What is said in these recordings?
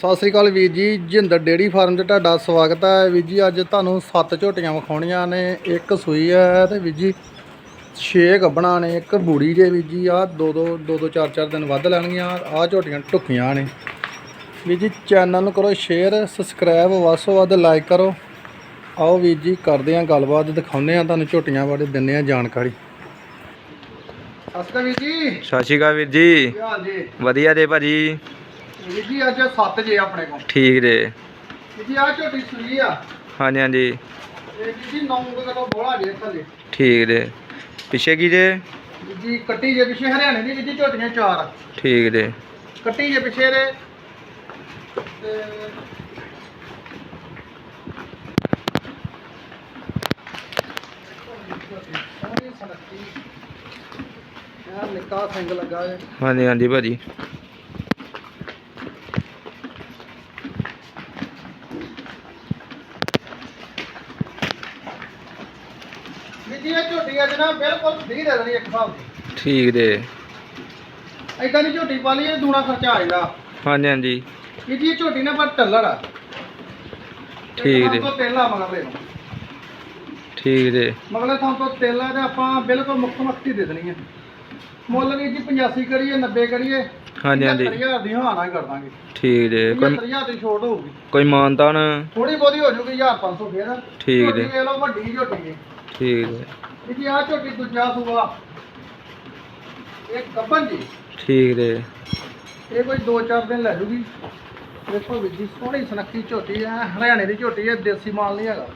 ਸਤਿ ਸ੍ਰੀ ਅਕਾਲ ਵੀਰ ਜੀ Jinder dairy farm 'ਚ ਤੁਹਾਡਾ ਸਵਾਗਤ ਹੈ। ਵੀਰ ਜੀ ਅੱਜ ਤੁਹਾਨੂੰ ਸੱਤ ਝੋਟੀਆਂ ਵਿਖਾਉਣੀਆਂ ਨੇ ਇੱਕ ਸੂਈ ਹੈ ਤੇ ਵੀਰ ਜੀ ਛੇ ਗੱਬਣਾ ਨੇ ਇੱਕ ਬੂੜੀ ਜੇ ਵੀਰ ਜੀ ਆ ਦੋ ਦੋ ਦੋ ਦੋ ਚਾਰ ਚਾਰ ਦਿਨ ਵੱਧ ਲੈਣਗੀਆਂ ਆ ਝੋਟੀਆਂ ਟੁੱਕੀਆਂ ਨੇ। ਵੀਰ ਜੀ ਚੈਨਲ ਨੂੰ ਕਰੋ ਸ਼ੇਅਰ ਸਬਸਕ੍ਰਾਈਬ ਵੱਸੋ ਵੱਧ ਲਾਈਕ ਕਰੋ। ਆਓ ਵੀਰ ਜੀ ਕਰਦੇ ਆ ਗੱਲਬਾਤ ਦਿਖਾਉਂਦੇ ਆ ਤੁਹਾਨੂੰ ਝੋਟੀਆਂ ਬਾਰੇ ਦਿੰਦੇ ਆ ਜਾਣਕਾਰੀ। ਸਤਿ ਸ਼੍ਰੀ ਅਕਾਲ ਵੀਰ ਜੀ। ਸਤਿ ਸ਼੍ਰੀ ਅਕਾਲ ਵੀਰ ਜੀ। ਕੀ ਹਾਲ ਜੀ? ਵਧੀਆ ਜੇ ਭਾਜੀ। ਵੀਰ ਜੀ ਅੱਜ ਸੱਤ ਜੇ ਆਪਣੇ ਕੋਲ। ਠੀਕ ਜੇ। ਵੀਰ ਜੀ ਆ ਝੋਟੀ ਸੂਈ ਆ। ਹਾਂਜੀ ਹਾਂਜੀ। ਇਹ ਵੀਰ ਜੀ 9 ਕਿਲੋ ਬੋਲਾ ਜੇ ਥੱਲੇ ਠੀਕ ਜੇ। ਪਿੱਛੇ ਕੀ ਜੇ? ਵੀਰ ਜੀ ਕੱਟੀ ਜੇ ਪਿੱਛੇ ਹਰਿਆਣੇ ਦੀ ਵੀਰ ਜੀ ਝੋਟੀਆਂ ਚਾਰ। ਆ। ਠੀਕ ਜੇ। ਕੱਟੀ ਜੇ ਪਿੱਛੇ ਦੇ। ਤੇ ਨਿੱਕਾ ਸਿੰਗ ਲੱਗਾ ਜੇ ਹਾਂਜੀ ਹਾਂਜੀ ਭਾਜੀ ਵੀਰ ਜੀ ਇਹ ਝੋਟੀ ਅੱਜ ਨਾ ਬਿਲਕੁਲ ਫ੍ਰੀ ਦੇ ਦੇਣੀ ਇੱਕ ਹਿਸਾਬ ਦੀ। ਠੀਕ ਜੇ। ਐਦਾਂ ਦੀ ਝੋਟੀ ਪਾ ਲਈਏ ਦੂਣਾ ਖਰਚਾ ਆ ਜਾਂਦਾ। ਹਾਂਜੀ ਹਾਂਜੀ। ਵੀਰ ਜੀ ਇਹ ਝੋਟੀ ਨਾ ਪਰ ਟੱਲੜ ਆ। ਠੀਕ ਜੀ। ਤੋਂ ਤੇਲਾ ਮਗਲੇ ਨੂੰ। ਠੀਕ ਜੇ। ਮਗਲੇ ਥਾਂ ਤੋਂ ਤੇਲਾ ਤੇ ਆਪਾਂ ਬਿਲਕੁਲ ਮੁੱਖ ਮੱਖੀ ਦੇ ਦੇਣੀ ਹੈ ਮੁੱਲ ਵੀ ਜੀ 85 ਕਰੀਏ 90 ਕਰੀਏ ਹਾਂਜੀ ਹਾਂਜੀ। 70000 ਦੀ ਹਾਂ ਹੀ ਕਰ ਦਾਂਗੇ। ਠੀਕ ਜੇ। ਕੋਈ 70000 ਦੀ ਛੋਟ ਹੋਊਗੀ। ਕੋਈ ਮਾਨਤਾਨ? ਥੋੜੀ ਬਹੁਤੀ ਹੋ ਜੂਗੀ 1500 ਫੇਰ। ਠੀਕ ਜੀ। ਵੇਖ ਲਓ ਵੱਡੀ ਝੋਟੀ ਹੈ ਠੀਕ ਜੇ। ਇਹ ਜੀ ਆ ਝੋਟੀ ਦੂਜਾ ਸੂਆ। ਇਹ ਗੱਬਨ ਜੀ। ਠੀਕ ਜੇ। ਇਹ ਕੋਈ 2-4 ਦਿਨ ਲੈ ਜੂਗੀ। ਦੇਖੋ ਵੀ ਜੀ ਸੋਹਣੀ ਸੁਨੱਖੀ ਝੋਟੀ ਹੈ ਹਰਿਆਣੇ ਦੀ ਝੋਟੀ ਹੈ ਦੇਸੀ ਮਾਲ ਨਹੀਂ ਹੈਗਾ।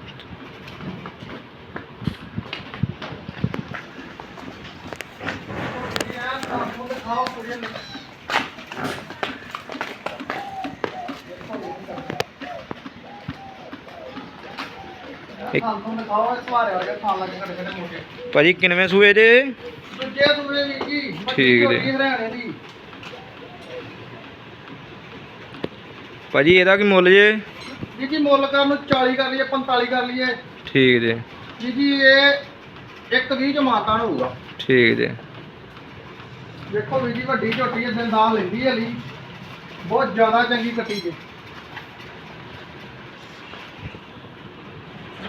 ਭਾਜੀ ਕਿੰਨਵੇਂ ਸੂਏ ਜੇ? ਦੂਜੇ ਸੂਏ ਵੀ ਜੀ ਠੀਕ ਜੀ। ਝੋਟੀ ਹਰਿਆਣੇ ਦੀ। ਭਾਜੀ ਇਹਦਾ ਕੀ ਮੁੱਲ ਜੇ? ਜੀ ਜੀ ਮੁੱਲ ਕਰਨ ਨੂੰ 40 ਕਰ ਲਈਏ 45 ਕਰ ਲਈਏ। ਠੀਕ ਜੇ। ਜੀ ਜੀ ਇਹ ਇੱਕ 20 ਚ ਮਾਤਾ ਨੂੰ ਹੋਊਗਾ। ਠੀਕ ਜੇ। ਦੇਖੋ ਵੀ ਜੀ ਵੱਡੀ ਝੋਟੀ ਹੈ ਦਿਲਦਾਰ ਲੈਂਦੀ ਹੈ ਲਈ ਬਹੁਤ ਜ਼ਿਆਦਾ ਚੰਗੀ ਕੱਟੀ ਜੇ।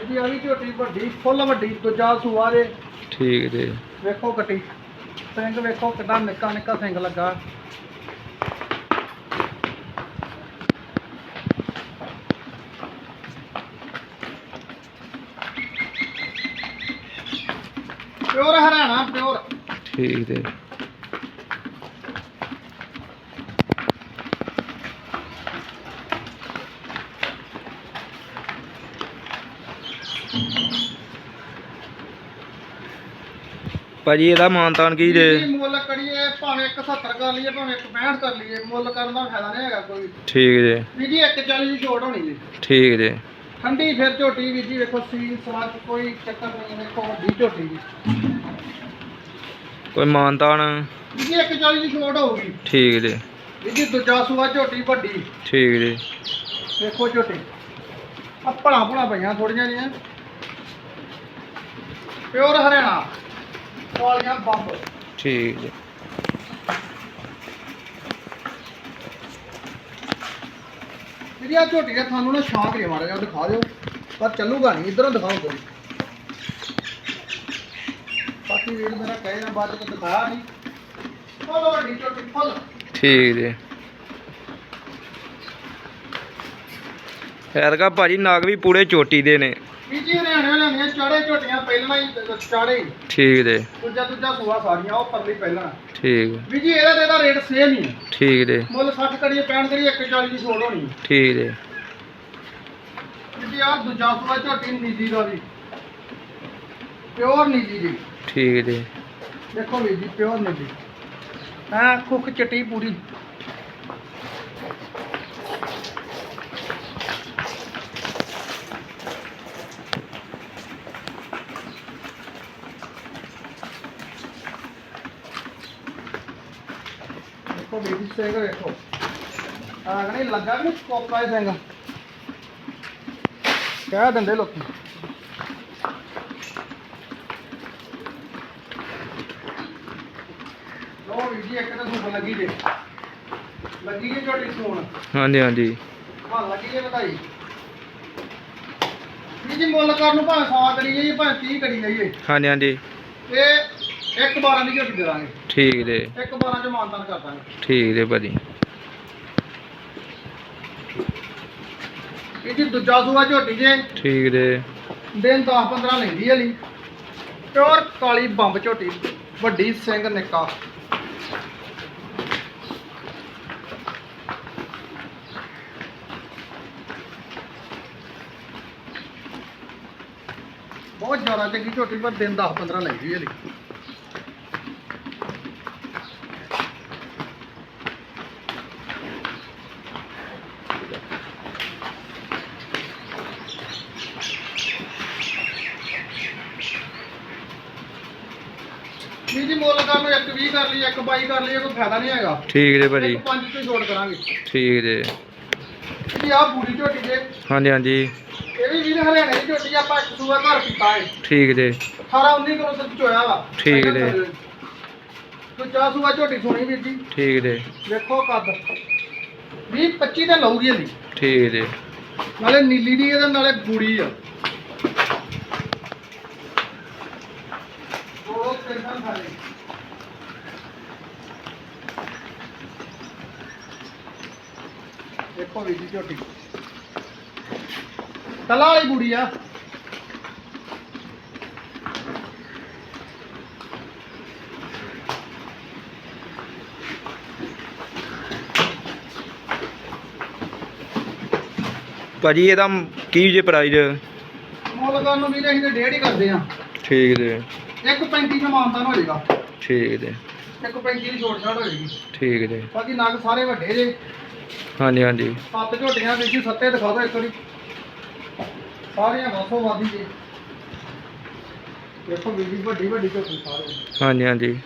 ਜੀ ਆ ਵੀ ਝੋਟੀ ਵੱਡੀ ਫੁੱਲ ਵੱਡੀ ਦੂਜਾ ਸੂਆ ਦੇ ਠੀਕ ਜੇ। ਵੇਖੋ ਕੱਟੀ ਸਿੰਘ ਵੇਖੋ ਕਿੱਡਾ ਨਿੱਕਾ ਨਿੱਕਾ ਸਿੰਘ ਲੱਗਾ। Pure Haryana pure. ਠੀਕ ਜੇ। ਭਾਜੀ ਇਹਦਾ ਮਾਨਤਾਨ ਕੀ ਜੇ? ਜੀ ਮੁੱਲ ਕਰੀਏ ਭਾਵੇਂ 170 ਕਰ ਲਈਏ ਭਾਵੇਂ 165 ਕਰ ਲਈਏ ਮੁੱਲ ਕਰਨ ਦਾ ਫਾਇਦਾ ਨਹੀਂ ਹੈਗਾ ਕੋਈ। ਠੀਕ ਜੇ। ਵੀ ਜੀ 140 ਦੀ ਛੋਟ ਹੋਣੀ ਜੀ। ਠੀਕ ਜੇ। ਠੰਡੀ ਫਿਰ ਝੋਟੀ ਵੀ ਜੀ ਵੇਖੋ ਸੀਲ ਸਵਾਦ ਕੋਈ ਚੱਕਰ ਨਹੀਂ ਵੇਖੋ ਵੱਡੀ ਝੋਟੀ ਜੀ। ਕੋਈ ਮਾਨਤਾਨ ਵੀ ਜੀ 140 ਦੀ ਛੋਟ ਹੋਊਗੀ। ਠੀਕ ਜੇ। ਵੀ ਜੀ ਦੂਜਾ ਸੂਆ ਝੋਟੀ ਵੱਡੀ। ਠੀਕ ਜੇ। ਵੇਖੋ ਝੋਟੀ। ਆ ਭਲਾ ਭਲਾ ਪਈਆਂ ਥੋੜੀਆਂ ਜੀਆਂ ਪਿਓਰ ਹਰਿਆਣਾ। ਬੰਬ। ਠੀਕ ਜੇ ਜਿਹੜੀ ਆ ਝੋਟੀ ਦਾ ਤੁਹਾਨੂੰ ਨਾ ਸ਼ੌਂਕ ਨਹੀਂ ਮਾੜਾ ਜਿਹਾ ਦਿਖਾ ਦਿਓ। ਪਰ ਚੱਲੂਗਾ ਨਹੀਂ ਇਧਰੋਂ ਦਿਖਾਓ ਕੋਈ। ਬਾਕੀ ਵੀਰ ਮੇਰਾ ਕਹੇ ਨਾ ਬਾਅਦ ਚ ਦਿਖਾਇਆ ਨਹੀਂ। ਫੁੱਲ ਵੱਡੀ ਝੋਟੀ ਫੁੱਲ। ਠੀਕ ਜੇ ਐਰਗਾ ਭਾਜੀ ਨਾਗ ਵੀ ਪੂਰੇ ਚੋਟੀ ਦੇ ਨੇ। ਜੀ ਹਰਿਆਣੇ ਵਾਲਿਆਂ ਦੀਆਂ ਚਾੜੇ ਝੋਟੀਆਂ ਪਹਿਲਾਂ ਹੀ ਚਾੜੇ। ਠੀਕ ਜੇ ਦੂਜਾ ਦੂਜਾ ਸੂਆ ਸਾਰੀਆਂ ਉਹ ਪਰਲੀ ਪਹਿਲਾਂ। ਠੀਕ। ਵੀ ਜੀ ਇਹਦਾ ਤੇ ਇਹਦਾ ਰੇਟ ਸੇਮ ਹੀ ਹੈ ਠੀਕ ਜੇ ਮੁੱਲ 60 ਕਰੀਏ 65 ਕਰੀਏ 140 ਦੀ ਛੋੜ ਹੋਣੀ ਠੀਕ ਵੀ ਜੀ ਆ ਦੂਜਾ ਸੂਆ ਝੋਟੀ ਨੀਜੀ ਦਾ ਵੀ। ਪਿਓਰ ਨੀਜੀ ਜੀ ਠੀਕ ਜੇ ਦੇਖੋ ਵੀ ਜੀ ਪਿਓਰ ਨੀਜੀ। ਹਾਂ ਖੁੱਕ ਚਟੀ ਪੂਰੀ। ਜੀ ਸਿੰਘ ਵੇਖੋ। ਆ ਨਹੀਂ ਲੱਗਾ ਵੀ ਕੋਕਾ ਹੀ ਸਿੰਘ? ਕਹਿ ਦਿੰਦੇ ਲੋਕੀ। ਲੋ ਵੀ ਜੀ ਇੱਕ ਤਾਂ ਸੁਣ ਲੱਗੀ ਜੇ। ਲੱਗੀ ਜੀ ਝੋਟੀ ਸੂਣ ਹਾਂਜੀ ਹਾਂਜੀ। ਹਾਂ ਲੱਗੀ ਜੇ ਵਧਾਈ। ਜੀ ਜੀ ਮੁੱਲ ਕਰਨ ਨੂੰ ਭਾਵੇਂ 100 ਕਰੀ ਜਾਈਏ ਭਾਵੇਂ 30 ਕਰੀ ਜਾਈਏ ਹਾਂਜੀ ਹਾਂਜੀ। ਇਹ ਇੱਕ 12 ਦੀ ਝੋਟੀ ਦੇ ਦਾਂਗੇ। ਠੀਕ ਜੇ। ਇੱਕ 12 ਚ ਮਾਨਤਾਨ ਕਰ ਦਾਂਗੇ। ਠੀਕ ਜੇ ਭਾਜੀ। ਇਹ ਜੀ ਦੂਜਾ ਸੂਆ ਝੋਟੀ ਜੇ ਠੀਕ ਜੇ। ਦਿਨ 10 15 ਲੈਂਦੀ ਹਲੀ ਪਿਓਰ ਕਾਲੀ ਬੰਬ ਝੋਟੀ ਵੱਡੀ ਸਿੰਘ ਨਿੱਕਾ। ਬਹੁਤ ਜ਼ਿਆਦਾ ਚੰਗੀ ਝੋਟੀ ਪਰ ਦਿਨ 10 15 ਲੈਂਦੀ ਹਲੀ ਜੀ ਜੀ ਮੁੱਲ ਕਰ ਲਓ ਇੱਕ 20 ਕਰ ਲਈ ਇੱਕ 22 ਕਰ ਲਈ ਕੋਈ ਫਾਇਦਾ ਨਹੀਂ ਹੈਗਾ। ਠੀਕ ਜੇ ਭਾਜੀ। ਇੱਕ ਪੰਜ ਤੇ ਜੋੜ ਕਰਾਂਗੇ। ਠੀਕ ਜੇ। ਜੀ ਆਹ ਪੂਰੀ ਝੋਟੀ ਜੇ। ਹਾਂਜੀ ਹਾਂਜੀ। ਇਹ ਵੀ ਵੀਰ ਹਰਿਆਣੇ ਦੀ ਝੋਟੀ ਆ, ਆਪਾਂ ਇੱਕ ਸੂਆ ਘਰ ਕੀਤਾ ਹੈ ਠੀਕ ਜੇ। 18 19 ਕਿਲੋ ਦੁੱਧ ਚੋਇਆ ਵਾ। ਠੀਕ ਨੇ। ਦੂਜਾ ਸੂਆ ਝੋਟੀ ਸੋਣੀ ਵੀਰ ਜੀ? ਠੀਕ ਜੇ। ਵੇਖੋ ਕੱਦ। 20 25 ਤੇ ਲਊਗੀ ਇਹਦੀ ਠੀਕ ਜੇ। ਨਾਲੇ ਨੀਲੀ ਦੀ ਇਹਦੇ ਨਾਲੇ ਬੂੜੀ ਆ। ਉਹ ਟੈਨਸ਼ਨ ਖਾਲੀ ਦੇਖੋ ਵੀਰ ਜੀ ਝੋਟੀ। ਤਲਾ ਵਾਲੀ ਬੂੜੀ ਆ। ਭਾਜੀ ਇਹਦਾ ਕੀ ਜੇ ਪ੍ਰਾਈਜ਼ ਮੁੱਲ ਕਰਨ ਨੂੰ ਵੀਰੇ ਅਸੀਂ ਤੇ ਡੇਢ ਹੀ ਕਰਦੇ ਆ ਠੀਕ ਜੇ। ਇੱਕ 35 ਚ ਮਾਨਤਾਨ ਹੋ ਜਾਏਗਾ। ਠੀਕ ਜੇ। ਇੱਕ 35 ਦੀ ਛੋਟ ਛਾਟ ਹੋ ਜਾਏਗੀ। ਠੀਕ ਜੇ। ਬਾਕੀ ਨਗ ਸਾਰੇ ਵੱਡੇ ਜੇ। ਹਾਂਜੀ ਹਾਂਜੀ। ਸੱਤ ਝੋਟੀਆਂ ਵਿੱਚ ਸੱਤੇ ਦਿਖਾ ਦਿਓ ਇੱਕ ਵਾਰੀ। ਸਾਰੀਆਂ ਵਾਸੋ ਵਾਦੀ ਜੇ। ਦੇਖੋ ਵੀਡੀ ਵੱਡੀ ਵੱਡੀ ਝੋਟੀ ਸਾਰੇ। ਹਾਂਜੀ ਹਾਂਜੀ।